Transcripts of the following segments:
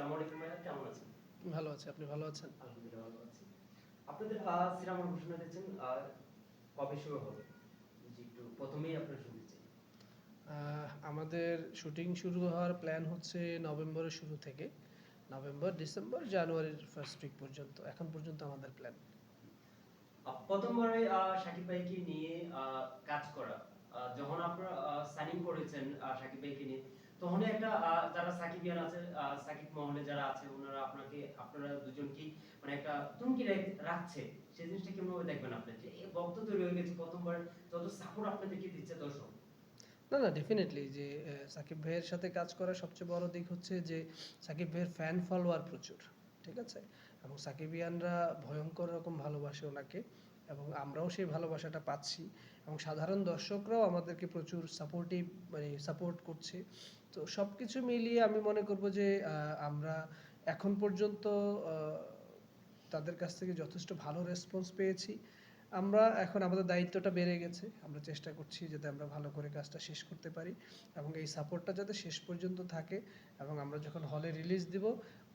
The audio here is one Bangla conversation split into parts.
আসসালামু আলাইকুম ভাইয়া কেমন আছেন ভালো আছে আপনি ভালো আছেন? আলহামদুলিল্লাহ ভালো আছি। আপনাদের ঘোষণা দিচ্ছেন আহ, কবে শুরু হবে? একটু প্রথমেই আপনার শুনতে চাই। আমাদের শুটিং শুরু হওয়ার প্ল্যান হচ্ছে নভেম্বরের শুরু থেকে। নভেম্বর ডিসেম্বর জানুয়ারির ফার্স্ট উইক পর্যন্ত। এখন পর্যন্ত আমাদের প্ল্যান প্রথমবারে শাকিব ভাইকে নিয়ে কাজ করা। যখন আপনারা সাইনিং করেছেন শাকিব ভাইকে নিয়ে তখন একটা যারা সাকিবিয়ান আছে সাকিব মহলে যারা আছে, ওনারা আপনাকে, আপনারা দুজনকে মানে একটা তুমকি রাখছে। সেই জিনিসটা কেমন ভাবে দেখবেন আপনি? যে ভক্ত তৈরি হয়ে গেছে, প্রথমবার যত সাপোর্ট আপনাদেরকে দিচ্ছে দর্শক। না না ডেফিনেটলি যে সাকিব ভাইয়ের সাথে কাজ করার সবচেয়ে বড় দিক হচ্ছে যে, সাকিব ভাইয়ের ফ্যান ফলোয়ার প্রচুর, ঠিক আছে? এবং সাকিবিয়ানরা ভয়ঙ্কর রকম ভালোবাসে ওনাকে, এবং আমরাও সেই ভালোবাসাটা পাচ্ছি। এবং সাধারণ দর্শকরাও আমাদেরকে প্রচুর সাপোর্টিভ মানে সাপোর্ট করছে। তো সব কিছু মিলিয়ে আমি মনে করব যে আমরা এখন পর্যন্ত তাদের কাছ থেকে যথেষ্ট ভালো রেসপন্স পেয়েছি। আমরা এখন আমাদের দায়িত্বটা বেড়ে গেছে। আমরা চেষ্টা করছি যাতে আমরা ভালো করে কাজটা শেষ করতে পারি এবং এই সাপোর্টটা যাতে শেষ পর্যন্ত থাকে এবং আমরা যখন হলে রিলিজ দিব,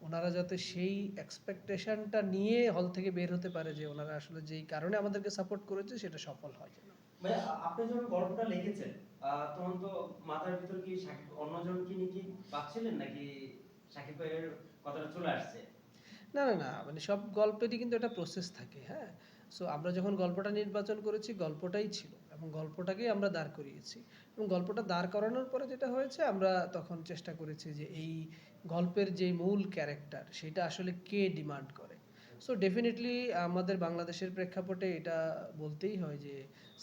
ওনারা যাতে সেই এক্সপেকটেশনটা নিয়ে হল থেকে বের হতে পারে যে, ওনারা আসলে যেই কারণে আমাদেরকে সাপোর্ট করেছে, সেটা সফল হয় ভাই আপনি যখন গল্পটা লিখেছেন তখন তো মাথার ভিতর কি সাকিব অন্যজনকে নিয়ে কি ভাবছিলেন নাকি সাকিব ভাইয়ের কথাটা চলে আসছে? না না না মানে সব গল্পেরই কিন্তু একটা প্রসেস থাকে হ্যাঁ? সো আমরা যখন গল্পটা নির্বাচন করেছি, গল্পটাই ছিল এবং গল্পটাকেই আমরা দাঁড় করিয়েছি। এবং গল্পটা দাঁড় করানোর পরে যেটা হয়েছে, আমরা তখন চেষ্টা করেছি যে এই গল্পের যে মূল ক্যারেক্টার সেটা আসলে কে ডিমান্ড করে? সো ডেফিনেটলি আমাদের বাংলাদেশের প্রেক্ষাপটে এটা বলতেই হয় যে,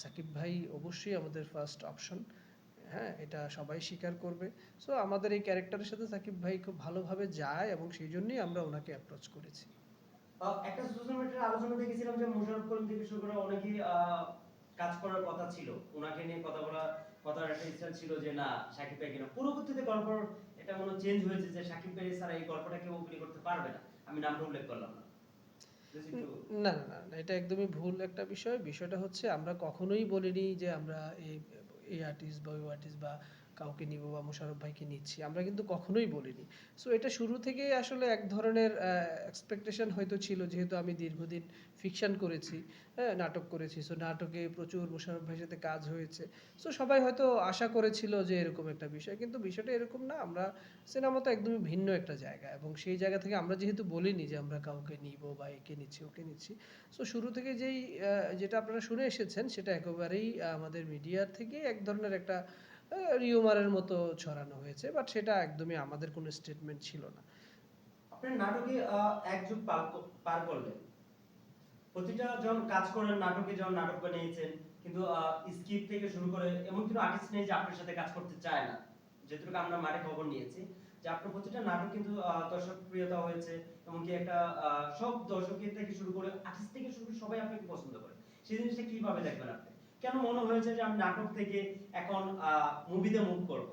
সাকিব ভাই অবশ্যই আমাদের ফার্স্ট অপশন হ্যাঁ এটা সবাই স্বীকার করবে। সো আমাদের এই ক্যারেক্টারের সাথে সাকিব ভাই খুব ভালোভাবে যায় এবং সেই জন্যই আমরা ওনাকে অ্যাপ্রোচ করেছি। একটা সোশ্যাল মিডিয়ার আলোচনা দেখেছিলাম যে, মোশাররফ করিম থেকে শুরু করে অনেকেই কাজ করার কথা ছিল। ওনাকে নিয়ে কথা বলা, কথার একটা ইচ্ছা ছিল যে, না, সাকিব ভাই কিনা? পরবর্তীতে গল্প এটা মনে চেঞ্জ হয়েছে যে, সাকিব ভাই ছাড়া এই গল্পটা কেউ অভিনয় করতে পারবে না। আমি নামটা উল্লেখ করলাম না না না এটা একদমই ভুল একটা বিষয়। বিষয়টা হচ্ছে আমরা কখনোই বলিনি যে আমরা এই এই আর্টিস্ট বা ওই আর্টিস্ট বা কাউকে নিব বা মোশারফ ভাইকে নিচ্ছি, আমরা কিন্তু কখনোই বলিনি। সো এটা শুরু থেকেই আসলে এক ধরনের এক্সপেকটেশন হয়তো ছিল, যেহেতু আমি দীর্ঘদিন ফিকশন করেছি হ্যাঁ নাটক করেছি। সো নাটকে প্রচুর মোশারফ ভাইয়ের সাথে কাজ হয়েছে। সো সবাই হয়তো আশা করেছিল যে এরকম একটা বিষয়, কিন্তু বিষয়টা এরকম না। আমরা সিনেমা তো একদমই ভিন্ন একটা জায়গা, এবং সেই জায়গা থেকে আমরা যেহেতু বলিনি যে আমরা কাউকে নিব বা একে নিচ্ছি, ওকে নিচ্ছি সো শুরু থেকে যেই যেটা আপনারা শুনে এসেছেন, সেটা একেবারেই আমাদের মিডিয়ার থেকে এক ধরনের একটা রিউমারের মতো ছড়ানো হয়েছে বাট সেটা একদমই আমাদের কোনো স্টেটমেন্ট ছিল না। আপনার নাটকে এক যুগ পার করলেন। প্রতিটা যখন কাজ করেন, নাটকে যখন নাটক বানিয়েছেন, কিন্তু স্ক্রিপ্ট থেকে শুরু করে এমন কোনো আর্টিস্ট নেই যে আপনার সাথে কাজ করতে চায় না। যেটুকু আমরা মাঠে খবর নিয়েছি, যে আপনার প্রতিটা নাটক কিন্তু দর্শক প্রিয়তা হয়েছে, এমনকি একটা সব দর্শকের থেকে শুরু করে আর্টিস্ট থেকে শুরু করে সবাই আপনাকে পছন্দ করে। সেই জিনিসটা কীভাবে দেখবেন আপনি? কেন মনে হয়েছে যে আমি নাটক থেকে এখন মুভিতে মুভ করব?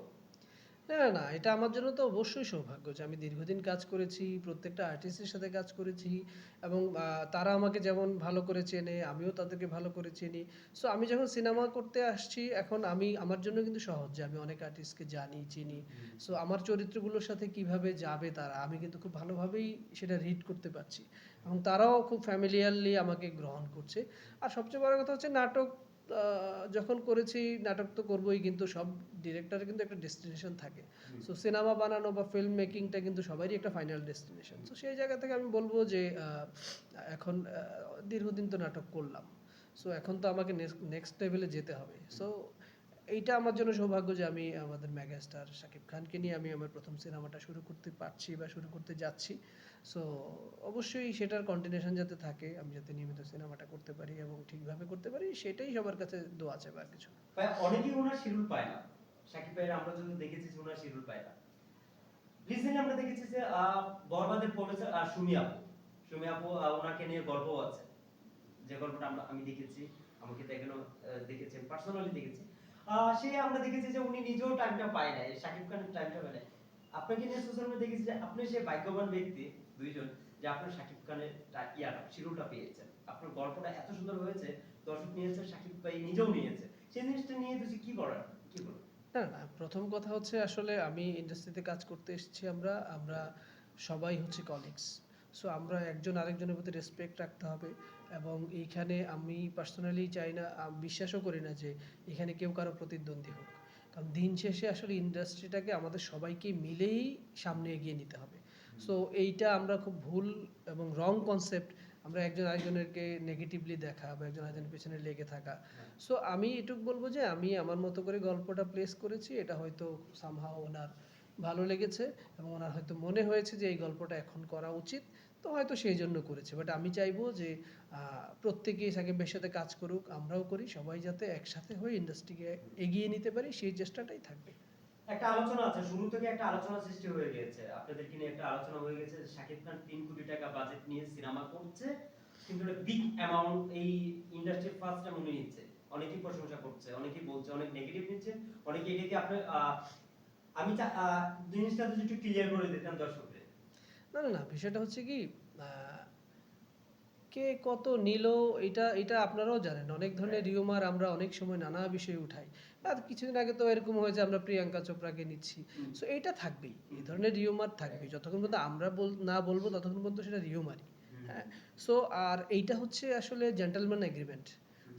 না না না এটা আমার জন্য তো অবশ্যই সৌভাগ্য যে আমি দীর্ঘদিন কাজ করেছি প্রত্যেকটা আর্টিস্টের সাথে কাজ করেছি এবং তারা আমাকে যেমন ভালো করে চেনে আমিও তাদেরকে ভালো করে চিনি। সো আমি যখন সিনেমা করতে আসছি এখন আমি আমার জন্য কিন্তু সহজ যে আমি অনেক আর্টিস্টকে জানি চিনি। সো আমার চরিত্রগুলোর সাথে কীভাবে যাবে তারা আমি কিন্তু খুব ভালোভাবেই সেটা রিড করতে পারছি। এবং তারাও খুব ফ্যামিলিয়ারলি আমাকে গ্রহণ করছে। আর সবচেয়ে বড় কথা হচ্ছে নাটক যখন করেছি নাটক তো করবোই কিন্তু সব ডিরেক্টরের কিন্তু একটা ডেস্টিনেশন থাকে। সো সিনেমা বানানো বা ফিল্ম মেকিংটা কিন্তু সবারই একটা ফাইনাল ডেস্টিনেশন সো সেই জায়গা থেকে আমি বলব যে এখন দীর্ঘদিন তো নাটক করলাম। সো এখন তো আমাকে নেক্সট লেভেলে যেতে হবে। সো এইটা আমার জন্য সৌভাগ্য যে আমি আমাদের মেগাস্টার শাকিব খানকে নিয়ে আমি আমার প্রথম সিনেমাটা শুরু করতে পারছি বা শুরু করতে যাচ্ছি। সো অবশ্যই সেটার কন্টিনিউশন যাতে থাকে, আমি যাতে নিয়মিত সিনেমাটা করতে পারি এবং ঠিকভাবে করতে পারি, সেটাই সবার কাছে দোয়া আছে বা কিছু অনেকেই ওনার শিডিউল পায় না। সাকিব ভাইয়ের আমরা যদি দেখেছি ওনার শিডিউল পায় না। রিসেন্টলি আমরা দেখেছি যে বরবাদের প্রডিউসার আর সুমি আপু। সুমি আপু ওনাকে নিয়ে গল্প আছে। যে গল্পটা আমি দেখেছি, আমাকে দেখানো দেখেছেন পার্সোনালি দেখেছি সে আমরা দেখেছি যে উনি নিজেও টাইমটা পায় না সাকিব খানের টাইমটা পায় না আপনাকে নিয়ে সোশ্যাল মিডিয়া দেখেছি যে আপনি সে ভাগ্যবান ব্যক্তি দুইজন, যে আপনার সাকিব খানের ইয়াটা শিডিউলটা পেয়েছেন। আপনার গল্পটা এত সুন্দর হয়েছে, দর্শক নিয়েছে সাকিব ভাই নিজেও নিয়েছে। সেই জিনিসটা নিয়ে তুই কি করার কি না প্রথম কথা হচ্ছে আসলে আমি ইন্ডাস্ট্রিতে কাজ করতে এসেছি আমরা আমরা সবাই হচ্ছে কলিগস সো আমরা একজন আরেকজনের প্রতি রেসপেক্ট রাখতে হবে। এবং এইখানে আমি পার্সোনালি চাই না বিশ্বাসও করি না যে এখানে কেউ কারও প্রতিদ্বন্দ্বী হোক। কারণ দিন শেষে আসলে ইন্ডাস্ট্রিটাকে আমাদের সবাইকে মিলেই সামনে এগিয়ে নিতে হবে। সো এইটা আমরা খুব ভুল এবং রং কনসেপ্ট আমরা একজন আরেকজনেরকে নেগেটিভলি দেখা বা একজন আরেকজনের পেছনে লেগে থাকা। সো আমি এটুকু বলব যে আমি আমার মতো করে গল্পটা প্লেস করেছি, এটা হয়তো সামহাও ওনার ভালো লেগেছে এবং ওনার হয়তো মনে হয়েছে যে এই গল্পটা এখন করা উচিত। তো হয়তো সেই জন্য করেছে। বাট আমি চাইব যে প্রত্যেকেই সাকিবের সাথে কাজ করুক আমরাও করি সবাই যাতে একসাথে হয়ে ইন্ডাস্ট্রিকে এগিয়ে নিতে পারি সেই চেষ্টাটাই থাকবে। একটা আলোচনা আছে শুরু থেকে একটা আলোচনা সৃষ্টি হয়ে গিয়েছে আপনাদেরকে নিয়ে একটা আলোচনা হয়ে গেছে শাকিব খান তিন কোটি টাকা বাজেট নিয়ে সিনেমা করছে কিন্তু একটা বিগ অ্যামাউন্ট এই ইন্ডাস্ট্রি ফার্স্ট টাইম উনি নিচ্ছে। অনেকেই প্রশংসা করছে অনেকেই বলছে অনেক নেগেটিভ নিচ্ছে অনেকে এটাকে আপনি আহ, আমি জিনিসটা যদি একটু ক্লিয়ার করে দিতেন দর্শকদের না না না বিষয়টা হচ্ছে কি কে কত নিল এটা এটা আপনারাও জানেন। অনেক ধরনের রিউমার আমরা অনেক সময় নানা বিষয়ে উঠাই। আর কিছুদিন আগে তো এরকম হয়েছে আমরা প্রিয়াঙ্কা চোপড়াকে নিচ্ছি। সো এইটা থাকবেই। এই ধরনের রিউমার থাকবে। যতক্ষণ পর্যন্ত আমরা বল না বলব ততক্ষণ পর্যন্ত সেটা রিউমারই হ্যাঁ? সো আর এইটা হচ্ছে আসলে জেন্টলম্যান এগ্রিমেন্ট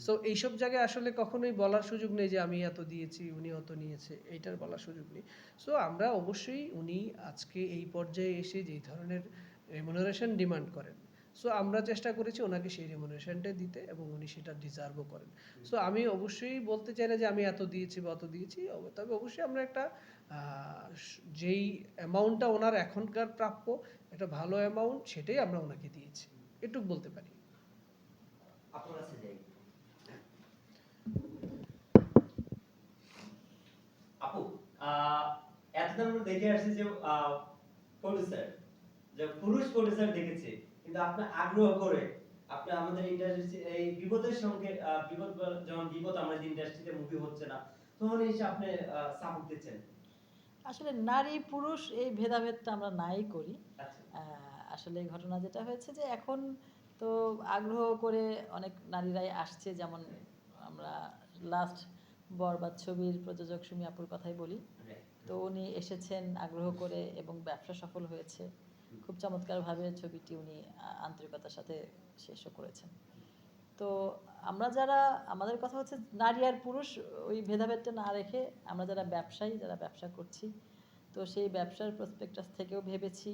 সো এইসব জায়গায় আসলে কখনোই বলার সুযোগ নেই যে আমি এত দিয়েছি, উনি অত নিয়েছে, এইটার বলার সুযোগ নেই। সো আমরা অবশ্যই উনি আজকে এই পর্যায়ে এসে যেই ধরনের রেমুনারেশন ডিমান্ড করেন সো আমরা চেষ্টা করেছি ওনাকে সেই রেমুনারেশনটা দিতে এবং উনি সেটা ডিজার্ভও করেন। সো আমি অবশ্যই বলতে চাই না যে আমি এত দিয়েছি বা অত দিয়েছি, তবে অবশ্যই আমরা একটা যেই অ্যামাউন্টটা ওনার এখনকার প্রাপ্য, একটা ভালো অ্যামাউন্ট সেটাই আমরা ওনাকে দিয়েছি, এটুক বলতে পারি। আপনার কাছে যাই আপু আহ, এতদিন আমরা দেখে আসছি যে প্রডিউসার যে পুরুষ প্রডিউসার দেখেছি কিন্তু আপনি আগ্রহ করে আপনি আমাদের ইন্ডাস্ট্রি এই বিপদের সঙ্গে বিপদ যেমন বিপদ আমাদের ইন্ডাস্ট্রিতে মুভি হচ্ছে না তখন এসে আপনি সাপোর্ট দিচ্ছেন? আসলে নারী পুরুষ এই ভেদাভেদটা আমরা নাই করি। আচ্ছা। আসলে ঘটনা যেটা হয়েছে যে এখন তো আগ্রহ করে অনেক নারীরাই আসছে যেমন আমরা লাস্ট বরবাদ ছবির প্রযোজক সুমি আপুর কথাই বলি. তো উনি এসেছেন আগ্রহ করে এবং ব্যবসা সফল হয়েছে। খুব চমৎকারভাবে ছবিটি উনি আন্তরিকতার সাথে শেষও করেছেন। তো আমরা যারা, আমাদের কথা হচ্ছে নারী আর পুরুষ, ওই ভেদাভেদটা না রেখে আমরা যারা ব্যবসায়ী, যারা ব্যবসা করছি, তো সেই ব্যবসার প্রসপেক্টাস থেকেও ভেবেছি।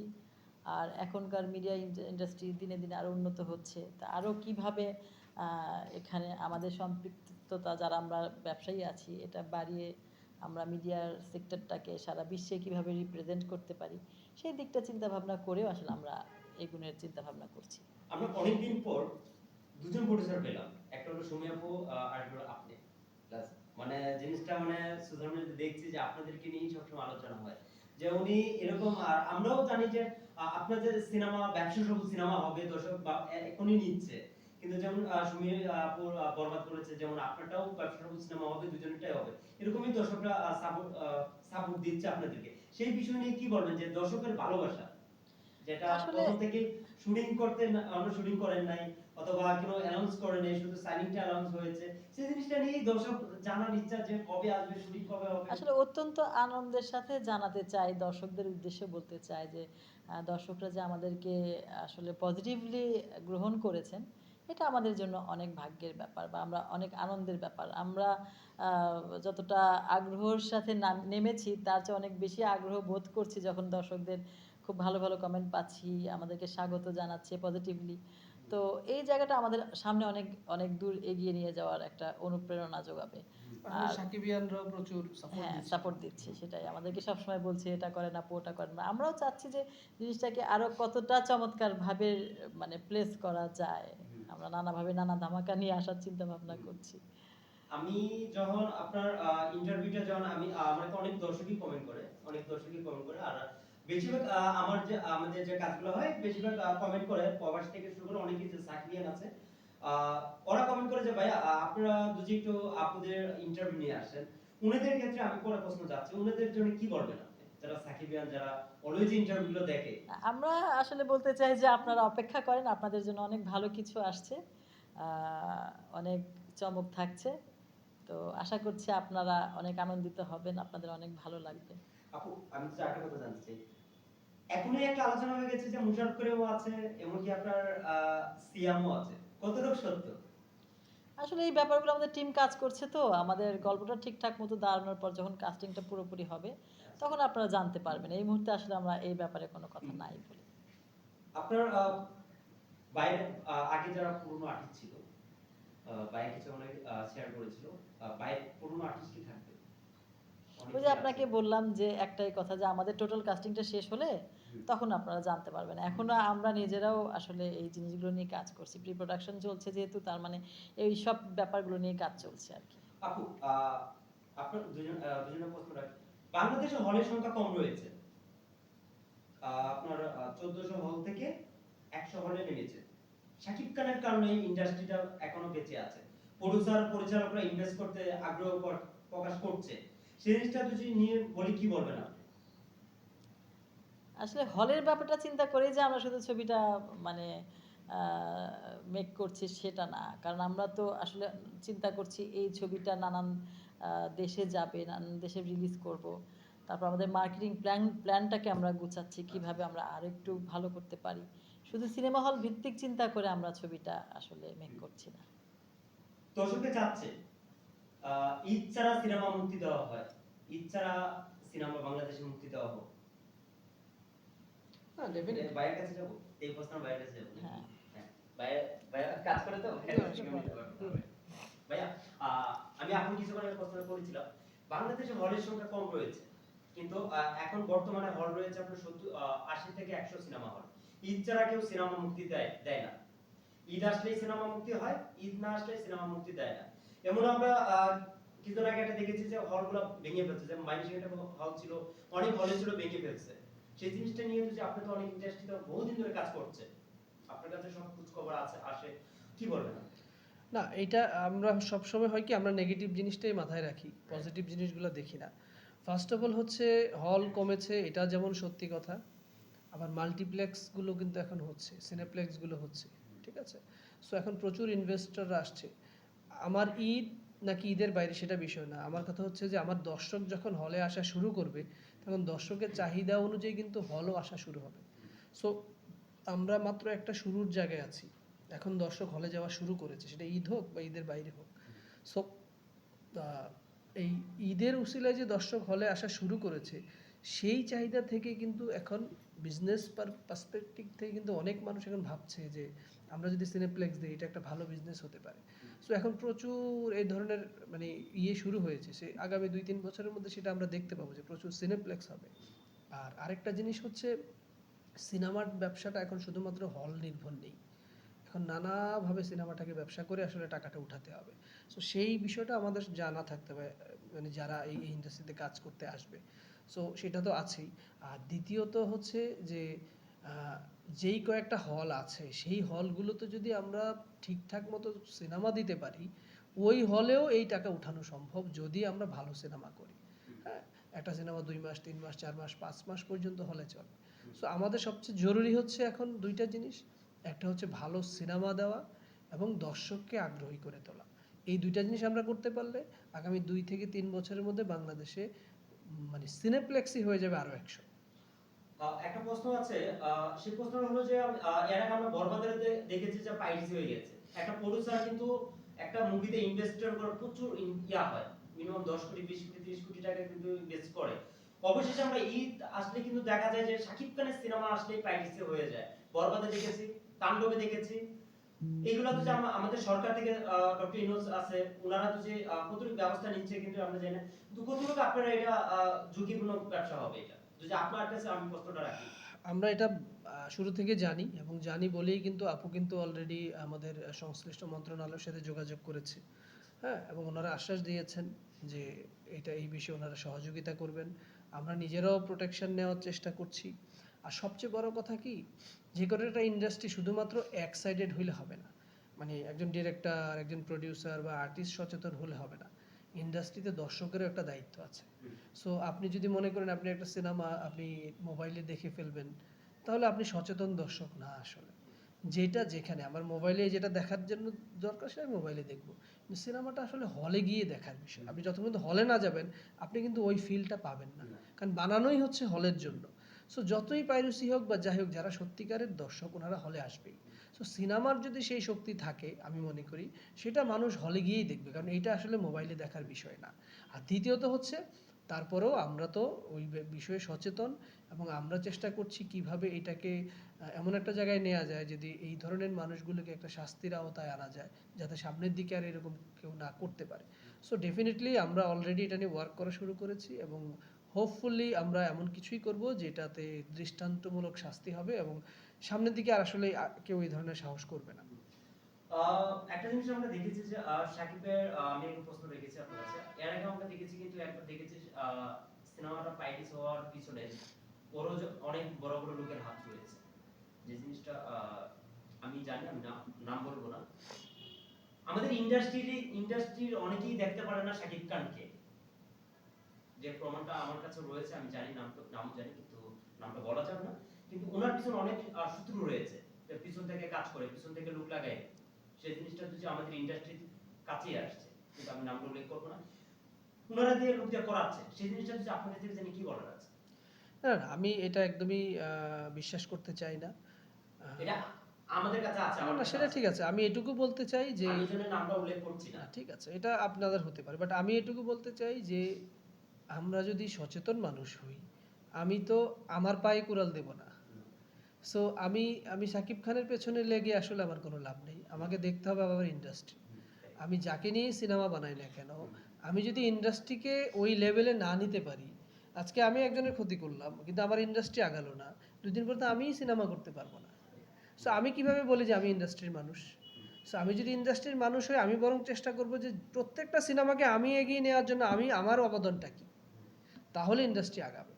আর এখনকার মিডিয়া ইন্ডাস্ট্রি দিনে দিনে আরও উন্নত হচ্ছে। তা আরও কীভাবে এখানে আমাদের সম্পৃক্ততা, যারা আমরা ব্যবসায়ী আছি, এটা বাড়িয়ে আমরা মিডিয়ার সেক্টরটাকে সারা বিশ্বে কীভাবে রিপ্রেজেন্ট করতে পারি সেই দিকটা চিন্তা ভাবনা করেও আসলে আমরা এগুনের চিন্তা ভাবনা করছি। আমরা অনেকদিন পর দুজন প্রডিউসার পেলাম। একটা হলো সুমি আপু আর একটা হলো আপনি। মানে জিনিসটা মানে মিডিয়াতে দেখছি যে আপনাদেরকে নিয়েই সবসময় আলোচনা হয়। যে উনি এরকম আর আমরাও জানি যে আপনাদের সিনেমা ব্যবসা সব সিনেমা হবে দর্শক বা এখনই নিচ্ছে। কিন্তু যেমন সুমি বরবাদ করেছে যেমন আপনারটাও ব্যবসা সিনেমা হবে দুজনেরটাই হবে। এরকমই দর্শকরা সাপোর্ট সাপোর্ট দিচ্ছে আপনাদেরকে। সেই বিষয় নিয়ে কি বলবেন যে দর্শকের ভালোবাসা যেটা প্রথম থেকে শুটিং করতে আমরা শুটিং করেন নাই অথবা কোনো অ্যানাউন্স করেন নাই শুধু সাইনিংটা অ্যানাউন্স হয়েছে সেই জিনিসটা নিয়েই দর্শক জানার ইচ্ছা যে কবে আসবে শুটিং কবে হবে। আসলে অত্যন্ত আনন্দের সাথে জানাতে চাই দর্শকদের উদ্দেশ্যে বলতে চাই যে দর্শকরা যে আমাদেরকে আসলে পজিটিভলি গ্রহণ করেছেন এটা আমাদের জন্য অনেক ভাগ্যের ব্যাপার বা আমরা অনেক আনন্দের ব্যাপার। আমরা যতটা আগ্রহের সাথে নেমেছি তার চেয়ে অনেক বেশি আগ্রহ বোধ করছি যখন দর্শকদের খুব ভালো ভালো কমেন্ট পাচ্ছি আমাদেরকে স্বাগত জানাচ্ছে পজিটিভলি তো এই জায়গাটা আমাদের সামনে অনেক অনেক দূর এগিয়ে নিয়ে যাওয়ার একটা অনুপ্রেরণা যোগাবে। আর- প্রচুর সাপোর্ট হ্যাঁ সাপোর্ট দিচ্ছে সেটাই। আমাদেরকে সবসময় বলছে এটা করে না ওটা করে না। আমরাও চাচ্ছি যে জিনিসটাকে আরও কতটা চমৎকার ভাবে মানে প্লেস করা যায়। আমরা নানাভাবে নানা ধামাকা নিয়ে আসার চিন্তা ভাবনা করছি। আমি যখন আপনার ইন্টারভিউটা যখন আমি তো অনেক দর্শকই কমেন্ট করে, অনেক দর্শকই কমেন্ট করে, আর বেশিরভাগ আমার যে, আমাদের যে কাজগুলো হয়, বেশিরভাগ কমেন্ট করে, প্রবাস থেকে শুরু করে অনেকে যে সাকিবিয়ান আছে। ওরা কমেন্ট করে যে ভাই আপনারা যদি একটু আপনাদের ইন্টারভিউ নিয়ে আসেন, উনাদের ক্ষেত্রে আমি পরে প্রশ্ন যাচ্ছি উনাদের জন্য কি আপনি যারা সাকিবিয়ান যারা অলওয়েজ ইন্টারভিউগুলো দেখে। আমরা আসলে বলতে চাই যে আপনারা অপেক্ষা করেন আপনাদের জন্য অনেক ভালো কিছু আসছে অনেক চমক থাকছে। তো আশা করছি আপনারা অনেক আনন্দিত হবেন আপনাদের অনেক ভালো লাগবে। আপু আমি তো একটা কথা জানতে চাই। এখনই একটা আলোচনা হয়ে গেছে যে মুশারফ করিমও আছে এমনকি আপনার সিয়ামও আছে। কতটুকু সত্য? আসলে এই ব্যাপারগুলো আমাদের টিম কাজ করছে তো আমাদের গল্পটা ঠিকঠাক মতো দাঁড়ানোর পর যখন কাস্টিংটা পুরোপুরি হবে তখন আপনারা জানতে পারবেন। এই মুহূর্তে আসলে আমরা এই ব্যাপারে কোনো কথা নাই বলি। আপনার বাইরে আগে যারা পুরনো আর্টিস্ট ছিল বাইরে কিছু অনেক শেয়ার করেছিল বাইরে পুরনো আর্টিস্ট কি থাকবে? ওই যে আপনাকে বললাম যে একটাই কথা যে আমাদের টোটাল কাস্টিংটা শেষ হলে তখন আপনারা জানতে পারবেন। এখনও আমরা নিজেরাও আসলে এই জিনিসগুলো নিয়ে কাজ করছি। প্রি প্রোডাকশন চলছে যেহেতু তার মানে এই সব ব্যাপারগুলো নিয়ে কাজ চলছে আর কি। আপু আপনার দুজন দুজনের প্রশ্ন রাখি বাংলাদেশে হলের সংখ্যা কম রয়েছে। আপনার চোদ্দশো হল থেকে একশো হলে নেমেছে। শাকিব খানের কারণে ইন্ডাস্ট্রিটা এখনও বেঁচে আছে। প্রডিউসার, পরিচালকরা ইনভেস্ট করতে আগ্রহ প্রকাশ করছে। সেই জিনিসটা যদি নিয়ে বলি, কি বলবেন আপনি? আসলে হলের ব্যাপারটা চিন্তা করেই যে আমরা শুধু ছবিটা মানে মেক করছি সেটা না। কারণ আমরা তো আসলে চিন্তা করছি এই ছবিটা নানান দেশে যাবে নানান দেশে রিলিজ করব। তারপর আমাদের মার্কেটিং প্ল্যান প্ল্যানটাকে আমরা গুছাচ্ছি কীভাবে আমরা আরও একটু ভালো করতে পারি। শুধু সিনেমা হল ভিত্তিক চিন্তা করে আমরা ছবিটা আসলে মেক করছি না। দর্শককে চাচ্ছে ঈদ ছাড়া সিনেমা মুক্তি দেওয়া হয়। ঈদ ছাড়া সিনেমা বাংলাদেশে মুক্তি দেওয়া হোক। হ্যাঁ। বাইরের কাছে যাব? এই প্রশ্ন বাইরের কাছে যাব হ্যাঁ। হ্যাঁ বাইরে বাইরে কাজ করে তো? হ্যাঁ, ভাইয়া আমি কিছুক্ষণ আগে প্রশ্ন করেছিলাম। বাংলাদেশে হলের সংখ্যা কম রয়েছে, কিন্তু এখন বর্তমানে হল রয়েছে আপনার সত্তর আশি থেকে একশো সিনেমা হল। ঈদ ছাড়া কেউ সিনেমা মুক্তি দেয় দেয় না। ঈদ সিনেমা মুক্তি হয়, ঈদ না আসলে সিনেমা মুক্তি দেয় না। এমন আমরা কিছুদিন আগে একটা দেখেছি যে হলগুলো ভেঙে ফেলছে যেমন মাইনিসিং হল ছিল, অনেক হলে ছিল ভেঙে ফেলছে। সেই জিনিসটা নিয়ে যদি আপনি তো অনেক ইন্ডাস্ট্রিতে বহুদিন ধরে কাজ করছে আপনার কাছে সব খোঁজ খবর আছে, আসে, কি বলবেন আপনি? না, এটা আমরা সবসময় হয় কি, আমরা নেগেটিভ জিনিসটাই মাথায় রাখি পজিটিভ জিনিসগুলো দেখি না। ফার্স্ট অফ অল হচ্ছে, হল কমেছে, এটা যেমন সত্যি কথা, আবার মাল্টিপ্লেক্সগুলো কিন্তু এখন হচ্ছে সিনেপ্লেক্সগুলো হচ্ছে, ঠিক আছে? সো এখন প্রচুর ইনভেস্টররা আসছে। আমার ঈদ নাকি ঈদের বাইরে সেটা বিষয় না। আমার কথা হচ্ছে যে, আমার দর্শক যখন হলে আসা শুরু করবে, তখন দর্শকের চাহিদা অনুযায়ী কিন্তু হলও আসা শুরু হবে। সো আমরা মাত্র একটা শুরুর জায়গায় আছি। এখন দর্শক হলে যাওয়া শুরু করেছে, সেটা ঈদ হোক বা ঈদের বাইরে হোক। সো এই ঈদের উসিলায় যে দর্শক হলে আসা শুরু করেছে, সেই চাহিদা থেকে কিন্তু এখন বিজনেস পার পার্সপেক্টিভ থেকে কিন্তু অনেক মানুষ এখন ভাবছে যে, আমরা যদি সিনেপ্লেক্স দিই, এটা একটা ভালো বিজনেস হতে পারে। সো এখন প্রচুর এই ধরনের মানে ইয়ে শুরু হয়েছে। সে আগামী দুই তিন বছরের মধ্যে সেটা আমরা দেখতে পাবো যে প্রচুর সিনেপ্লেক্স হবে। আর আরেকটা জিনিস হচ্ছে, সিনেমার ব্যবসাটা এখন শুধুমাত্র হল নির্ভর নেই। এখন নানাভাবে সিনেমাটাকে ব্যবসা করে আসলে টাকাটা উঠাতে হবে। সো সেই বিষয়টা আমাদের জানা থাকতে হবে মানে যারা এই ইন্ডাস্ট্রিতে কাজ করতে আসবে। সো সেটা তো আছেই। আর দ্বিতীয়ত হচ্ছে যে যেই কয়েকটা হল আছে, সেই হলগুলোতে যদি আমরা ঠিকঠাক মতো সিনেমা দিতে পারি, ওই হলেও এই টাকা উঠানো সম্ভব যদি আমরা ভালো সিনেমা করি। হ্যাঁ? একটা সিনেমা দুই মাস, তিন মাস, চার মাস, পাঁচ মাস পর্যন্ত হলে চলে। সো আমাদের সবচেয়ে জরুরি হচ্ছে এখন দুইটা জিনিস। একটা হচ্ছে ভালো সিনেমা দেওয়া এবং দর্শককে আগ্রহী করে তোলা। এই দুইটা জিনিস আমরা করতে পারলে আগামী দুই থেকে তিন বছরের মধ্যে বাংলাদেশে মানে সিনেপ্লেক্সই হয়ে যাবে আরও একশো। একটা প্রশ্ন আছে সেই প্রশ্নটা হলো যে এর আগে আমরা দেখেছি যে পাইরেসি হয়ে গেছে। একটা প্রডিউসার কিন্তু একটা মুভিতে ইনভেস্টের উপর প্রচুর ইয়া হয় মিনিমাম দশ কোটি, বিশ কোটি, তিরিশ কোটি টাকা কিন্তু ইনভেস্ট করে। অবশেষে আমরা ঈদ আসলে কিন্তু দেখা যায় যে শাকিব খানের সিনেমা আসলেই পাইরেসি হয়ে যায়। বরবাদে দেখেছি। তাণ্ডবে দেখেছি। এইগুলো তো আমাদের সরকার থেকে ডক্টর ইনোস আছে ওনারা তো যে কতটুকু ব্যবস্থা নিচ্ছে কিন্তু আমরা জানি না। কিন্তু কতটুকু আপনারা এটা ঝুঁকিপূর্ণ ব্যবসা হবে এটা? যদি আপনার কাছে আমি প্রশ্নটা রাখি। আমরা এটা শুরু থেকে জানি এবং জানি বলেই কিন্তু আপু কিন্তু অলরেডি আমাদের সংশ্লিষ্ট মন্ত্রণালয়ের সাথে যোগাযোগ করেছে। হ্যাঁ এবং ওনারা আশ্বাস দিয়েছেন যে এটা এই বিষয়ে ওনারা সহযোগিতা করবেন। আমরা নিজেরাও প্রোটেকশন নেওয়ার চেষ্টা করছি। আর সবচেয়ে বড় কথা কি যে কোনো একটা ইন্ডাস্ট্রি শুধুমাত্র এক সাইডেড হইলে হবে না। মানে একজন ডিরেক্টর একজন প্রডিউসার বা আর্টিস্ট সচেতন হলে হবে না। ইন্ডাস্ট্রিতে দর্শকেরও একটা দায়িত্ব আছে। সো আপনি যদি মনে করেন আপনি একটা সিনেমা আপনি মোবাইলে দেখে ফেলবেন তাহলে আপনি সচেতন দর্শক না আসলে। যেটা যেখানে আমার মোবাইলে যেটা দেখার জন্য দরকার সেটা মোবাইলে দেখব। কিন্তু সিনেমাটা আসলে হলে গিয়ে দেখার বিষয়। আপনি যতক্ষণ হলে না যাবেন আপনি কিন্তু ওই ফিলটা পাবেন না। কারণ বানানোই হচ্ছে হলের জন্য। সো যতই পাইরুসি হোক বা যাই হোক, যারা সত্যিকারের দর্শক, ওনারা হলে আসবেই। সো সিনেমার যদি সেই শক্তি থাকে, আমি মনে করি, সেটা মানুষ হলে গিয়েই দেখবে, কারণ এটা আসলে মোবাইলে দেখার বিষয় না। আর দ্বিতীয়ত হচ্ছে, তারপরেও আমরা তো ওই বিষয়ে সচেতন এবং আমরা চেষ্টা করছি কীভাবে এটাকে এমন একটা জায়গায় নেওয়া যায়, যদি এই ধরনের মানুষগুলোকে একটা শাস্তির আওতায় আনা যায়, যাতে সামনের দিকে আর এরকম কেউ না করতে পারে। সো ডেফিনেটলি আমরা অলরেডি এটা নিয়ে ওয়ার্ক করা শুরু করেছি এবং হোপফুলি আমরা এমন কিছুই করব যেটাতে দৃষ্টান্তমূলক শাস্তি হবে এবং সামনের দিকে আর আসলে কেউ এই ধরনের সাহস করবে না। একটা জিনিস আমরা দেখেছি যে সাকিবের আমি একটা রেখেছি আপনার কাছে। এর আগে আমরা দেখেছি কিন্তু একবার দেখেছি সিনেমাটা পাইটিস হওয়ার পিছনে জ- অনেক বড় বড় লোকের হাত রয়েছে। যে জিনিসটা আমি জানি আমি নাম বলব না। আমাদের ইন্ডাস্ট্রির ইন্ডাস্ট্রির অনেকেই দেখতে পারে না শাকিব খানকে। যে প্রমাণটা আমার কাছে রয়েছে আমি জানি নাম নাম জানি কিন্তু নামটা বলা যাবে না। কিন্তু ওনার পিছনে অনেক শত্রু রয়েছে পিছন থেকে কাজ করে পিছন থেকে লোক লাগায়। সেই জিনিসটা হচ্ছে আমাদের ইন্ডাস্ট্রির কাছেই আসছে কিন্তু আমি নামটা উল্লেখ করব না। ওনারা দিয়ে লোক দিয়ে করাচ্ছে সেই জিনিসটা হচ্ছে আপনাদের থেকে জানি কি বলার আছে? না আমি এটা একদমই বিশ্বাস করতে চাই না। এটা আমাদের কাছে আছে না, সেটা ঠিক আছে আমি এটুকু বলতে চাই যে নামটা উল্লেখ করছি না। ঠিক আছে এটা আপনাদের হতে পারে বাট আমি এটুকু বলতে চাই যে আমরা যদি সচেতন মানুষ হই, আমি তো আমার পায়ে কুড়াল দেব না। সো আমি আমি সাকিব খানের পেছনে লেগে আসলে আমার কোনো লাভ নেই। আমাকে দেখতে হবে আমার ইন্ডাস্ট্রি আমি যাকে নিয়েই সিনেমা বানাই না কেন, আমি যদি ইন্ডাস্ট্রিকে ওই লেভেলে না নিতে পারি, আজকে আমি একজনের ক্ষতি করলাম, কিন্তু আমার ইন্ডাস্ট্রি আগালো না। দুদিন পর তো আমিই সিনেমা করতে পারব না। সো আমি কীভাবে বলি যে আমি ইন্ডাস্ট্রির মানুষ? সো আমি যদি ইন্ডাস্ট্রির মানুষ হই, আমি বরং চেষ্টা করব যে প্রত্যেকটা সিনেমাকে আমি এগিয়ে নেওয়ার জন্য আমি আমার অবদানটা কী? তাহলে ইন্ডাস্ট্রি আগাবে।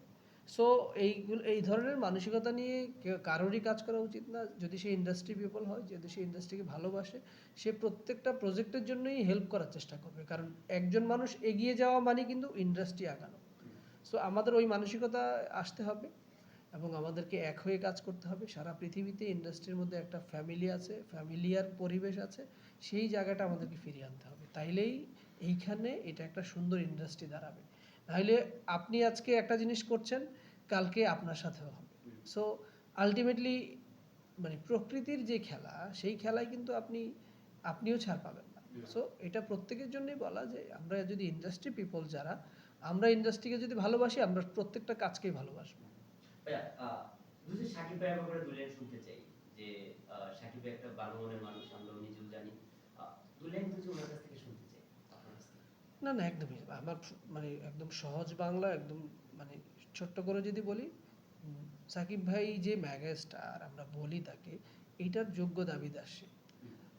সো এইগুলো, এই ধরনের মানসিকতা নিয়ে কারোরই কাজ করা উচিত না। যদি সে ইন্ডাস্ট্রি পিপল হয়, যদি সে ইন্ডাস্ট্রিকে ভালোবাসে, সে প্রত্যেকটা প্রজেক্টের জন্যই হেল্প করার চেষ্টা করবে। কারণ একজন মানুষ এগিয়ে যাওয়া মানে কিন্তু ইন্ডাস্ট্রি আগানো। সো আমাদের ওই মানসিকতা আসতে হবে এবং আমাদেরকে এক হয়ে কাজ করতে হবে। সারা পৃথিবীতে ইন্ডাস্ট্রির মধ্যে একটা ফ্যামিলি আছে ফ্যামিলিয়ার পরিবেশ আছে, সেই জায়গাটা আমাদেরকে ফিরিয়ে আনতে হবে। তাইলেই এইখানে এটা একটা সুন্দর ইন্ডাস্ট্রি দাঁড়াবে। নাহলে আপনি আজকে একটা জিনিস করছেন কালকে আপনার সাথেও হবে। সো আলটিমেটলি মানে প্রকৃতির যে খেলা সেই খেলায় কিন্তু আপনি আপনিও ছাড় পাবেন না। সো এটা প্রত্যেকের জন্যই বলা যে আমরা যদি ইন্ডাস্ট্রি পিপল যারা আমরা ইন্ডাস্ট্রিকে যদি ভালোবাসি আমরা প্রত্যেকটা কাজকেই ভালোবাসবো। সাকিব ব্যাপারে শুনতে চাই যে সাকিব একটা ভালো মনের মানুষ আমরা নিজেও জানি। আহ, দুই লাইন যদি ওনার কাছ থেকে শুনতে চাই আপনার কাছ থেকে। না না, একদমই আমার মানে একদম সহজ বাংলা, একদম মানে ছোট্ট করে যদি বলি সাকিব ভাই যে মেগা স্টার আমরা বলি তাকে, এইটার যোগ্য দাবিদার সে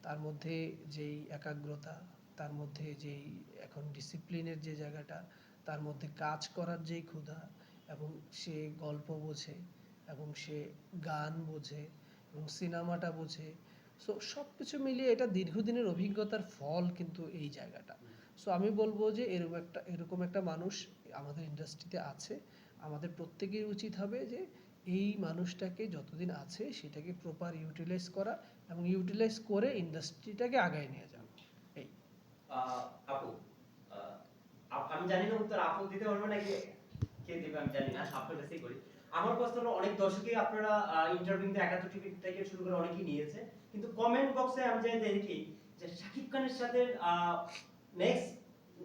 তার মধ্যে যেই একাগ্রতা, তার মধ্যে যেই এখন ডিসিপ্লিনের যে জায়গাটা, তার মধ্যে কাজ করার যেই ক্ষুধা এবং সে গল্প বোঝে এবং সে গান বোঝে এবং সিনেমাটা বোঝে। সো সব কিছু মিলিয়ে এটা দীর্ঘদিনের অভিজ্ঞতার ফল কিন্তু এই জায়গাটা। সো আমি বলব যে এরকম একটা এরকম একটা মানুষ আমাদের ইন্ডাস্ট্রিতে আছে। আমাদের প্রত্যেকের উচিত হবে যে এই মানুষটাকে যতদিন আছে সেটাকে প্রপার ইউটিলাইজ করা এবং ইউটিলাইজ করে ইন্ডাস্ট্রিটাকে আগায় নিয়ে যাওয়া। এই আপু আমি জানি না উত্তর আপু দিতে পারবে নাকি? কে দিবে আমি জানি না আপনার কাছেই করি। আমার প্রশ্ন হলো, অনেক দর্শকই আপনারা ইন্টারভিউতে একাত্তর টিভি থেকে শুরু করে অনেকেই নিয়েছে। কিন্তু কমেন্ট বক্সে আমি যাই দেখি যে শাকিব খানের সাথে নেক্সট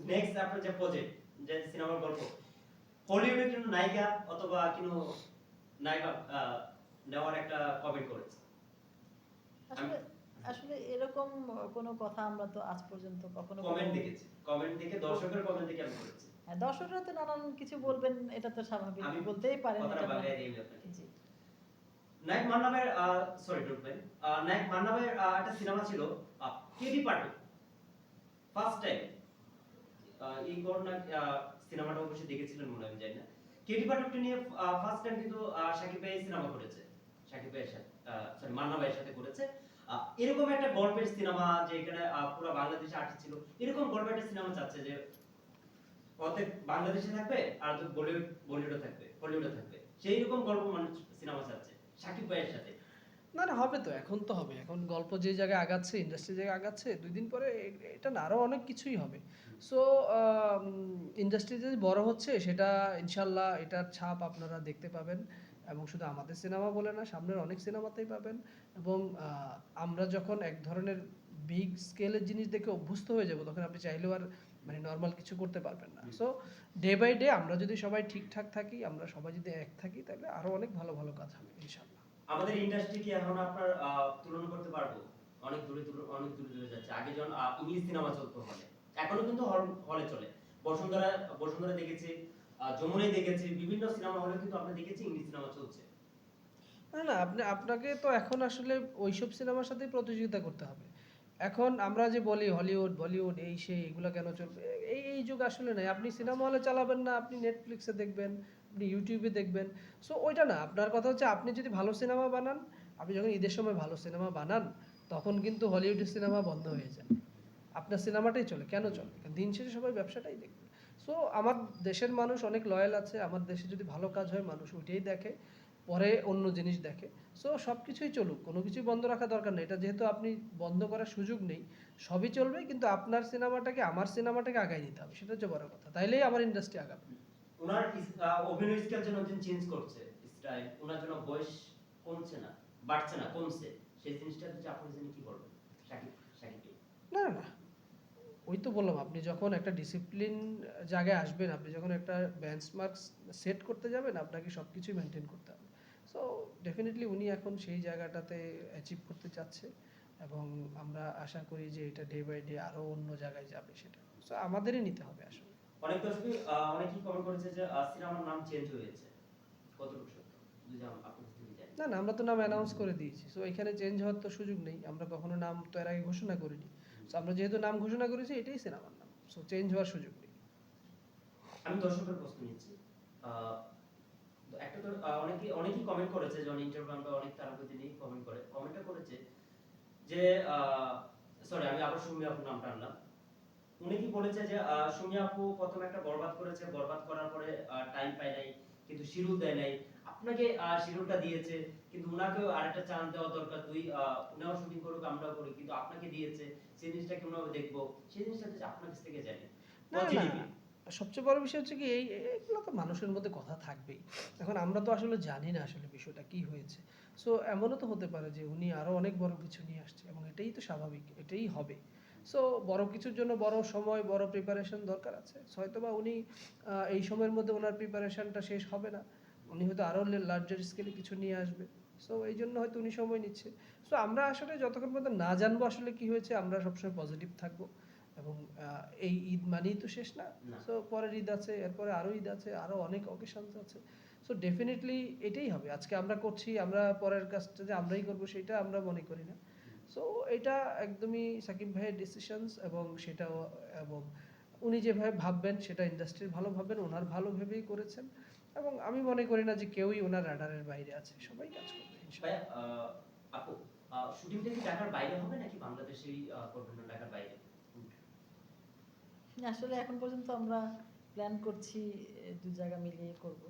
নেক্সট আপনার যে প্রজেক্ট যে সিনেমার গল্প। নায়িকা অথবা কোনো নায়িকা নেওয়ার একটা কমেন্ট করেছে। আসলে এরকম কোনো কথা আমরা তো আজ পর্যন্ত কখনো কমেন্ট দেখেছি। কমেন্ট দেখে দর্শকের কমেন্ট দেখে আমি করেছি হ্যাঁ, দর্শকরা তো নানান কিছু বলবেন এটা তো স্বাভাবিক। আমি বলতেই পারেন কথাটা বাংলায় না- আপনাকে। জি। নায়ক মান্নাবের সরি ডোন্ট মাইন্ড নায়ক মান্নাবের একটা সিনেমা ছিল কেডি ফার্স্ট টাইম এই করোনা সিনেমাটা অবশ্যই দেখেছিলেন মনে হয় জানি না। কেডি পাটুকে নিয়ে ফার্স্ট টাইম কিন্তু শাকিব ভাই সিনেমা করেছে শাকিব ভাইয়ের সাথে সরি মান্না ভাইয়ের সাথে করেছে এরকম একটা গল্পের সিনেমা যে এখানে পুরো বাংলাদেশে আর্টিস্ট ছিল, এরকম গল্পের একটা সিনেমা চাচ্ছে যে অর্ধেক বাংলাদেশে থাকবে, আর তো বলিউড বলিউডে থাকবে হলিউডে থাকবে। সেই রকম গল্প মানুষ সিনেমা চাচ্ছে শাকিব ভাইয়ের সাথে। না না, হবে তো, এখন তো হবে। এখন গল্প যে জায়গায় আগাচ্ছে ইন্ডাস্ট্রি জায়গায় আগাচ্ছে, দুই দিন পরে এটা না আরও অনেক কিছুই হবে। সো ইন্ডাস্ট্রি যদি বড় হচ্ছে, সেটা ইনশাল্লাহ এটার ছাপ আপনারা দেখতে পাবেন। এবং শুধু আমাদের সিনেমা বলে না, সামনের অনেক সিনেমাতেই পাবেন। এবং আমরা যখন এক ধরনের বিগ স্কেলের জিনিস দেখে অভ্যস্ত হয়ে যাব, তখন আপনি চাইলেও আর মানে নর্মাল কিছু করতে পারবেন না। সো ডে বাই ডে আমরা যদি সবাই ঠিকঠাক থাকি, আমরা সবাই যদি এক থাকি, তাহলে আরও অনেক ভালো ভালো কাজ হবে, ইনশাল্লাহ। আমাদের ইন্ডাস্ট্রি কি এখন আপনার তুলনা করতে পারব? অনেক দূরে দূরে অনেক দূরে দূরে যাচ্ছে। আগে যখন ইংলিশ সিনেমা চলতো হলে। এখনও কিন্তু হলে চলে। বসুন্ধরা বসুন্ধরা দেখেছি যমুনায় দেখেছি, বিভিন্ন সিনেমা হলে কিন্তু আমরা দেখেছি ইংলিশ সিনেমা চলছে। না না, আপনি, আপনাকে তো এখন আসলে ওইসব সিনেমার সাথেই প্রতিযোগিতা করতে হবে। এখন আমরা যে বলি হলিউড, বলিউড, এই, সেই, এগুলো কেন চলবে? এই এই যুগ আসলে নাই। আপনি সিনেমা হলে চালাবেন না, আপনি নেটফ্লিক্সে দেখবেন আপনি ইউটিউবে দেখবেন। সো ওইটা না, আপনার কথা হচ্ছে আপনি যদি ভালো সিনেমা বানান, আপনি যখন ঈদের সময় ভালো সিনেমা বানান, তখন কিন্তু হলিউডের সিনেমা বন্ধ হয়ে যায়। আপনার সিনেমাটাই চলে। কেন চলে? দিন শেষে সবাই ব্যবসাটাই দেখবে। সো আমার দেশের মানুষ অনেক লয়াল আছে, আমার দেশে যদি ভালো কাজ হয়, মানুষ ওইটাই দেখে, পরে অন্য জিনিস দেখে। সো সব কিছুই চলুক, কোনো কিছুই বন্ধ রাখা দরকার নেই। এটা যেহেতু আপনি বন্ধ করার সুযোগ নেই, সবই চলবে, কিন্তু আপনার সিনেমাটাকে আমার সিনেমাটাকে আগায় নিতে হবে। সেটা হচ্ছে বড় কথা। তাইলেই আমার ইন্ডাস্ট্রি আগাবে। ওনার অভিনয় স্কেল যেন দিন চেঞ্জ করছে, স্টাইল, ওনার জন্য বয়স কমছে না, বাড়ছে না, কমছে, সেই জিনিসটা হচ্ছে আপনি জন্য কি করবেন শাকিব শাকিবকে না না না। ওই তো বললাম, আপনি যখন একটা ডিসিপ্লিন জায়গায় আসবেন, আপনি যখন একটা বেঞ্চমার্ক সেট করতে যাবেন, আপনাকে সব কিছুই মেনটেন করতে হবে। সো ডেফিনেটলি উনি এখন সেই জায়গাটাতে অ্যাচিভ করতে চাচ্ছে এবং আমরা আশা করি যে এটা ডে বাই ডে আরও অন্য জায়গায় যাবে সেটা। সো আমাদেরই নিতে হবে আসলে। অনেক দর্শকই আহ, অনেকেই কমেন্ট করেছে যে সিনেমার নাম চেঞ্জ হয়েছে। কতটুকু সত্য? না না আমরা তো নাম অ্যানাউন্স করে দিয়েছি। সো এখানে চেঞ্জ হওয়ার তো সুযোগ নেই। আমরা কখনো নাম তো এর আগে ঘোষণা করিনি। সো আমরা যেহেতু নাম ঘোষণা করেছি এটাই সিনেমার নাম। সো চেঞ্জ হওয়ার সুযোগ নেই। আমি দর্শকের প্রশ্ন নিচ্ছি। একটা তো অনেকেই অনেকেই কমেন্ট করেছে যখন ইন্টারভিউ আমরা অনেক তারাপতি নিয়ে কমেন্ট করে। কমেন্টটা করেছে যে সরি আমি আবার সুমি আপুর নামটা আনলাম। উনি কি বলেছে যে সুমি আপু প্রথম একটা বরবাদ করেছে বরবাদ করার পরে টাইম পায় নাই কিন্তু শিরুল দেয় নাই। আপনাকে শিরুলটা দিয়েছে কিন্তু উনাকেও আরেকটা চান্স দেওয়া দরকার তুই উনাও শুটিং করুক আমরাও করি কিন্তু আপনাকে দিয়েছে সেই জিনিসটা কেমন দেখব। সেই জিনিসটা আপনার কাছ থেকে জানি সবচেয়ে বড় বিষয় হচ্ছে কি এই এগুলো তো মানুষের মধ্যে কথা থাকবেই। এখন আমরা তো আসলে জানি না আসলে বিষয়টা কি হয়েছে। সো এমনও তো হতে পারে যে উনি আরও অনেক বড় কিছু নিয়ে আসছে এবং এটাই তো স্বাভাবিক এটাই হবে। সো বড় কিছুর জন্য বড় সময় বড় প্রিপারেশন দরকার আছে। So হয়তোবা উনি এই সময়ের মধ্যে ওনার প্রিপারেশনটা শেষ হবে না। উনি হয়তো আরও লার্জার স্কেলে কিছু নিয়ে আসবে। সো এই জন্য হয়তো উনি সময় নিচ্ছে। সো আমরা আসলে যতক্ষণ পর্যন্ত না জানব আসলে কি হয়েছে আমরা সবসময় পজিটিভ থাকব। এবং এই ঈদ মানেই তো শেষ না। সো পরের ঈদ আছে এরপরে আরও ঈদ আছে আরও অনেক অকেশনস আছে। সো ডেফিনেটলি এটাই হবে। আজকে আমরা করছি আমরা পরের কাজটা যে আমরাই করব সেটা আমরা মনে করি না। সো এটা একদমই সাকিব ভাইয়ের ডিসিশনস এবং সেটাও এবং উনি যেভাবে ভাববেন সেটা ইন্ডাস্ট্রির ভালো ভাববেন ওনার ভালো ভেবেই করেছেন। এবং আমি মনে করি না যে কেউই ওনার রাডারের বাইরে আছে সবাই কাজ করবে ভাইয়া আপু শুটিংটা কি ঢাকার বাইরে হবে নাকি বাংলাদেশেই করবেন না ঢাকার বাইরে? আসলে এখন পর্যন্ত আমরা প্ল্যান করছি দু জায়গা মিলিয়ে করব।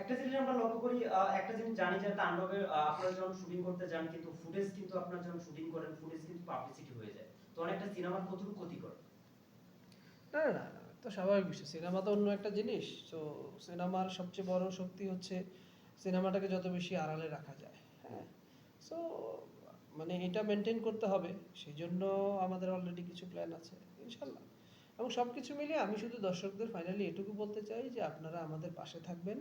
একটা জিনিস আমরা লক্ষ্য করি একটা জিনিস জানি যে তাণ্ডবের আপনারা যখন শুটিং করতে যান, কিন্তু ফুটেজ কিন্তু আপনারা যখন শুটিং করেন ফুটেজ কিন্তু পাবলিসিটি হয়ে যায়। তো অনেকটা সিনেমার কতটুকু ক্ষতিকর? না না না, তো স্বাভাবিক বিষয়। সিনেমা তো অন্য একটা জিনিস। তো সিনেমার সবচেয়ে বড় শক্তি হচ্ছে সিনেমাটাকে যত বেশি আড়ালে রাখা যায় হ্যাঁ? সো মানে এটা মেনটেন করতে হবে। সেই জন্য আমাদের অলরেডি কিছু প্ল্যান আছে, ইনশাল্লাহ। এবং সব কিছু মিলিয়ে আমি শুধু দর্শকদের ফাইনালি এটুকু বলতে চাই যে আপনারা আমাদের পাশে থাকবেন।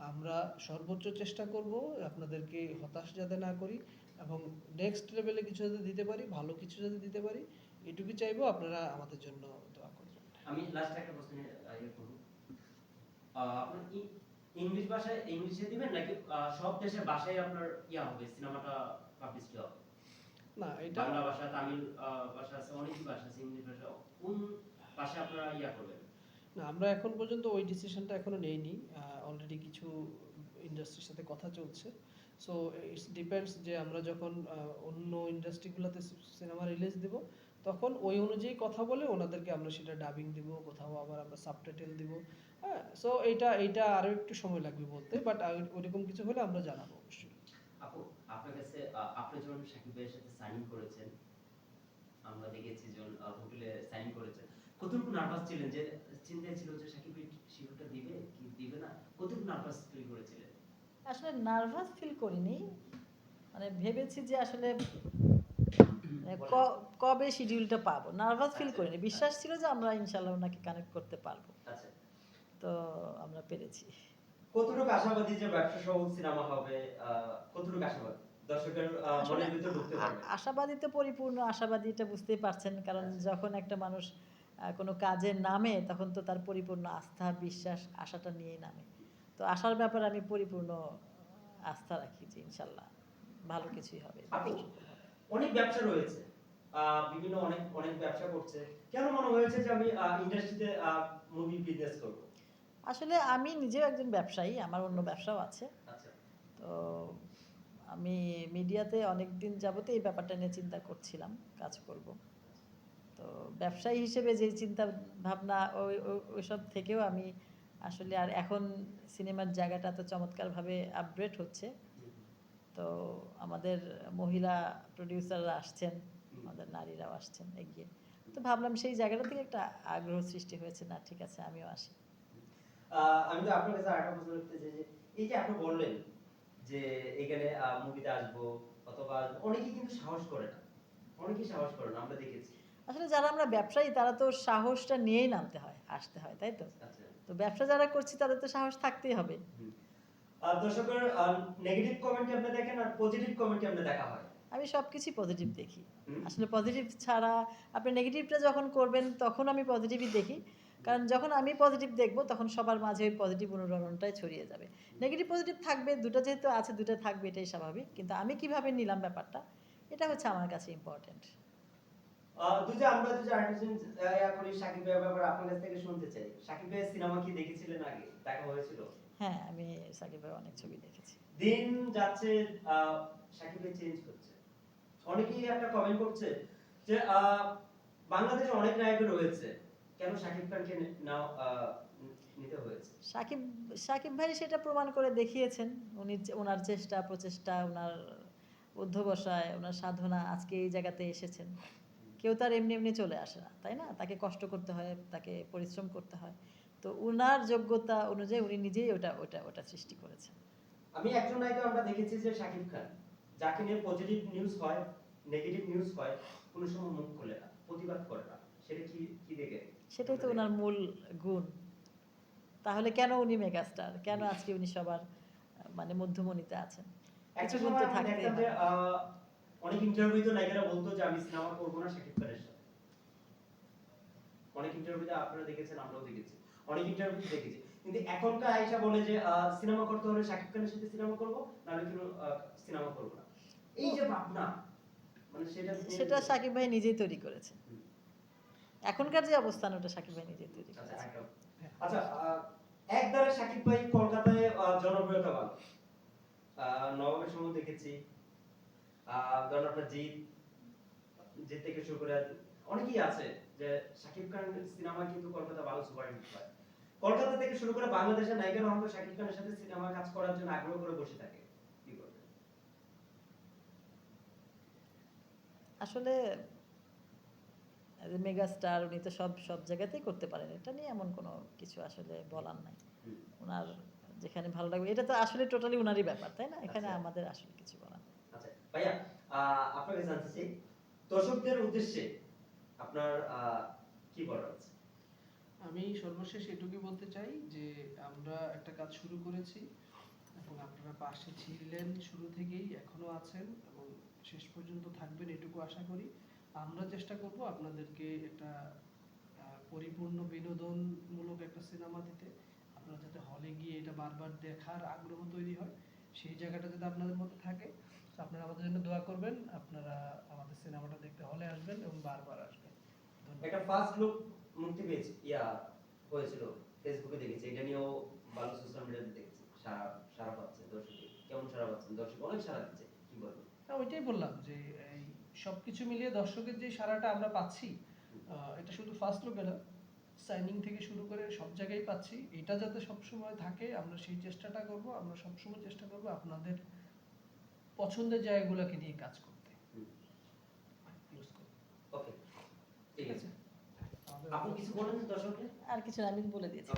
আমরা সর্বোচ্চ চেষ্টা করব আপনাদেরকে হতাশ যাতে না করি এবং নেক্সট লেভেলে কিছু যাতে দিতে পারি ভালো কিছু যাতে দিতে পারি এটুকু চাইব আপনারা আমাদের জন্য দোয়া করবেন। আমি লাস্ট একটা প্রশ্ন আপনার ই- ইংলিশ ভাষায় ইংলিশে দিবেন নাকি সব দেশের ভাষায় আপনার ইয়া হবে সিনেমাটা পাবলিসিটি হবে? না এটা বাংলা ভাষা তামিল ভাষা আছে অনেকই ভাষা আছে ইংলিশ ভাষা কোন ভাষায় আপনারা ইয়া করবেন? না, আমরা এখন পর্যন্ত ওই ডিসিশনটা এখনও নেইনি অলরেডি কিছু ইন্ডাস্ট্রির সাথে কথা চলছে। সো ইটস ডিপেন্ডস যে আমরা যখন অন্য ইন্ডাস্ট্রিগুলোতে সিনেমা রিলিজ দেব, তখন ওই অনুযায়ী কথা বলে ওনাদেরকে আমরা সেটা ডাবিং দিব, কোথাও আবার আমরা সাবটাইটেল দিব হ্যাঁ। সো এইটা এইটা আরও একটু সময় লাগবে বলতে বাট ওইরকম কিছু হলে আমরা জানাব অবশ্যই। আপু, আপনার কাছে আপনি যখন সাথে সাইন করেছেন, আমরা দেখেছি যখন হোটেলে সাইন করেছেন, কতটুকু নার্ভাস ছিলেন যে চিন্তায় ছিল যে সাকিব শিরোটা দিবে কি দিবে না? কতটুকু নার্ভাস ফিল করেছিলেন? আসলে নার্ভাস ফিল করিনি। মানে ভেবেছি যে আসলে মানে কবে শিডিউলটা পাবো? নার্ভাস ফিল করিনি। বিশ্বাস ছিল যে আমরা ইনশাল্লাহ ওনাকে কানেক্ট করতে পারব। আচ্ছা। তো আমরা পেরেছি। কতটুকু আশাবাদী যে ব্যবসা সহ সিনেমা হবে? কতটুকু আশাবাদী? আশাবাদী তো পরিপূর্ণ। আশাবাদী এটা বুঝতেই পারছেন। কারণ যখন একটা মানুষ কোনো কাজে নামে তখন তো তার পরিপূর্ণ আস্থা বিশ্বাস আশাটা নিয়েই নামে। তো আশার ব্যাপারে আমি পরিপূর্ণ আস্থা রাখি যে ইনশাল্লাহ ভালো কিছুই হবে। অনেক ব্যবসা রয়েছে বিভিন্ন অনেক অনেক ব্যবসা করছে। কেন মনে হয়েছে যে আমি ইন্ডাস্ট্রিতে মুভি বিজনেস করব? আসলে আমি নিজেও একজন ব্যবসায়ী আমার অন্য ব্যবসাও আছে। আচ্ছা। তো আমি মিডিয়াতে অনেক দিন যাবতে এই ব্যাপারটা নিয়ে চিন্তা করছিলাম কাজ করব। তো ব্যবসায়ী হিসেবে যে চিন্তা ভাবনা ওই ওই- ওইসব থেকেও আমি আসলে আর এখন সিনেমার জায়গাটা তো চমৎকারভাবে আপগ্রেড হচ্ছে। তো আমাদের মহিলা প্রডিউসাররা আসছেন, আমাদের নারীরাও আসছেন এগিয়ে। তো ভাবলাম সেই জায়গাটা থেকে একটা আগ্রহ সৃষ্টি হয়েছে, না ঠিক আছে, আমিও আসি। আমি তো আপনার কাছে আরেকটা প্রশ্ন করতে চাই যে, এই যে আপনি বললেন যে এখানে মুভিতে আসব, অথবা অনেকেই কিন্তু সাহস করে না। অনেকেই সাহস করে না, আমরা দেখেছি। আসলে যারা আমরা ব্যবসায়ী তারা তো সাহসটা নিয়েই নামতে হয় আসতে হয় তাই তো? আচ্ছা। তো ব্যবসা যারা করছি তাদের তো সাহস থাকতেই হবে। দর্শকের নেগেটিভ কমেন্ট আপনি দেখেন আর পজিটিভ কমেন্ট আপনি দেখা হয়? আমি সবকিছুই পজিটিভ দেখি। আসলে পজিটিভ ছাড়া আপনি নেগেটিভটা যখন করবেন তখন আমি পজিটিভই দেখি। কারণ যখন আমি পজিটিভ দেখব তখন সবার মাঝে ওই পজিটিভ অনুরণনটাই ছড়িয়ে যাবে। নেগেটিভ পজিটিভ থাকবে দুটো যেহেতু আছে দুটো থাকবে এটাই স্বাভাবিক। কিন্তু আমি কীভাবে নিলাম ব্যাপারটা এটা হচ্ছে আমার কাছে ইম্পর্টেন্ট দুজে আমরা দুজে আর্টিস্ট ইয়া করি সাকিব ভাইয়ের ব্যাপারে আপনার কাছ থেকে শুনতে চাই। সাকিব ভাইয়ের সিনেমা কি দেখেছিলেন আগে? দেখা হয়েছিল? হ্যাঁ আমি সাকিব ভাই অনেক ছবি দেখেছি। দিন যাচ্ছে সাকিব ভাই চেঞ্জ করছে। অনেকেই একটা কমেন্ট করছে যে বাংলাদেশে অনেক নায়ক রয়েছে। কেন সাকিব খানকে নাও নিতে হয়েছে? সাকিব সাকিব ভাই সেটা প্রমাণ করে দেখিয়েছেন। উনি ওনার চেষ্টা প্রচেষ্টা ওনার অধ্যবসায় ওনার সাধনা আজকে এই জায়গাতে এসেছেন। কেউ তার এমনি এমনি চলে আসে না তাই না? তাকে কষ্ট করতে হয় তাকে পরিশ্রম করতে হয়। তো ওনার যোগ্যতা অনুযায়ী উনি নিজেই ওটা ওটা ওটা সৃষ্টি করেছেন। আমি একজন নায়িকা আমরা দেখেছি যে সাকিব খান যাকে নিয়ে পজিটিভ নিউজ হয় নেগেটিভ নিউজ হয় কোনো সময় মুখ খোলে না প্রতিবাদ করে না। সেটা কি কি দেখে? সেটাই তো ওনার মূল গুণ। তাহলে কেন উনি মেগাস্টার? কেন আজকে উনি সবার মানে মধ্যমণিতে আছেন? কিছু গুণ তো থাকতেই অনেক ইন্টারভিউতে নায়িকারা বলতো যে আমি সিনেমা করব না শাকিব খানের সাথে অনেক ইন্টারভিউতে আপনারা দেখেছেন আমরাও দেখেছি। অনেক ইন্টারভিউ দেখেছি। কিন্তু এখনকার আয়েশা বলে যে সিনেমা করতে হলে শাকিব খানের সাথে সিনেমা করব নাহলে কোনো সিনেমা করব না। এই যে ভাবনা মানে সেটা সেটা সাকিব ভাই নিজেই তৈরি করেছে। এখনকার যে অবস্থান ওটা সাকিব ভাই নিজেই তৈরি আচ্ছা করেছে। আচ্ছা একদারে সাকিব ভাই কলকাতায় জনপ্রিয়তা আহ, নবাবের সময় দেখেছি। ধরেন আপনার জিৎ জিৎ থেকে শুরু করে অনেকেই আছে যে সাকিব খান সিনেমা কিন্তু কলকাতা ভালো সুপারহিট হয়। কলকাতা থেকে শুরু করে বাংলাদেশের নায়িকারা হয়তো সাকিব খানের সাথে সিনেমা কাজ করার জন্য আগ্রহ করে বসে থাকে। কি করবে আসলে মেগাস্টার উনি তো সব সব জায়গাতেই করতে পারেন। এটা নিয়ে এমন কোনো কিছু আসলে বলার নাই। ওনার যেখানে ভালো লাগবে এটা তো আসলে টোটালি ওনারই ব্যাপার তাই না? এখানে আচ্ছা। আমাদের আসলে কিছু বলার ভাইয়া আপনাকে জানতে চাই, দর্শকদের উদ্দেশ্যে আপনার কি বলার আছে? আমি সর্বশেষ এটুকুই বলতে চাই যে আমরা একটা কাজ শুরু করেছি এবং আপনারা পাশে ছিলেন শুরু থেকেই, এখনও আছেন এবং শেষ পর্যন্ত থাকবেন এটুকু আশা করি। আমরা চেষ্টা করব আপনাদেরকে একটা পরিপূর্ণ বিনোদনমূলক একটা সিনেমা দিতে। আপনারা যাতে হলে গিয়ে এটা বারবার দেখার আগ্রহ তৈরি হয়, সেই জায়গাটা যাতে আপনাদের মধ্যে থাকে। আপনারা আমাদের জন্য দোয়া করবেন। আপনারা আমাদের সিনেমাটা দেখতে হলে আসবেন এবং বারবার আসবেন। একটা ফার্স্ট লুক মুক্তি পেয়েছে। ইয়া হয়েছিল। ফেসবুকে দেখেছি। এটা নিয়েও ভালো সোশ্যাল মিডিয়াতে দেখেছি। সারা সারা পাচ্ছে দর্শক কেমন সারা পাচ্ছেন দর্শক অনেক সারা দিচ্ছে। কি বলব? হ্যাঁ ওইটাই বললাম যে এই সবকিছু মিলিয়ে দর্শকের যে সারাটা আমরা পাচ্ছি এটা শুধু ফার্স্ট লুকে না সাইনিং থেকে শুরু করে সব জায়গায় পাচ্ছি। এটা যাতে সবসময় থাকে আমরা সেই চেষ্টাটা করব। আমরা সবসময় চেষ্টা করব আপনাদের পছন্দের জায়গাগুলোকে নিয়ে কাজ করতে। ওকে ঠিক আছে। আপনি কিছু বলেন দর্শকদের? আর কিছু না, আমি বলে দিয়েছি.